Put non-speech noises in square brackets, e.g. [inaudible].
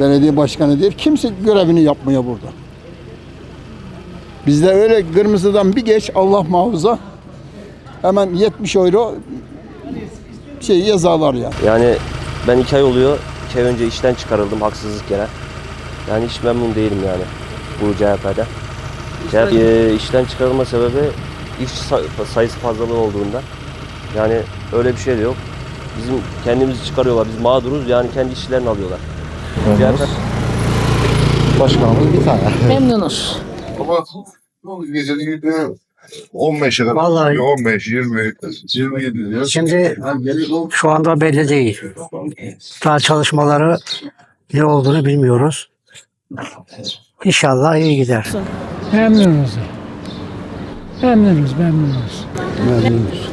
belediye başkanı değil. Kimse görevini yapmıyor burada. Bizde öyle kırmızıdan bir geç Allah muhafaza hemen 70 euro şey cezalar ya. Yani ben iki ay oluyor. iki ay önce işten çıkarıldım haksızlık yere. Yani hiç memnun değilim yani bu CHP'de. CHP e, işten çıkarılma sebebi iş say- sayısı fazlalığı olduğunda. Yani öyle bir şey de yok. Bizim kendimizi çıkarıyorlar. Biz mağduruz yani kendi işçilerini alıyorlar. CHP Başkanımız bir tane. [laughs] Memnunuz. Ama geceleri 15 kadar. Vallahi- 15, 20, 27 diyor. Şimdi şu anda belli değil. Daha çalışmaları ne olduğunu bilmiyoruz. İnşallah iyi gider. Memnunuz. Memnunuz, memnunuz. Memnunuz.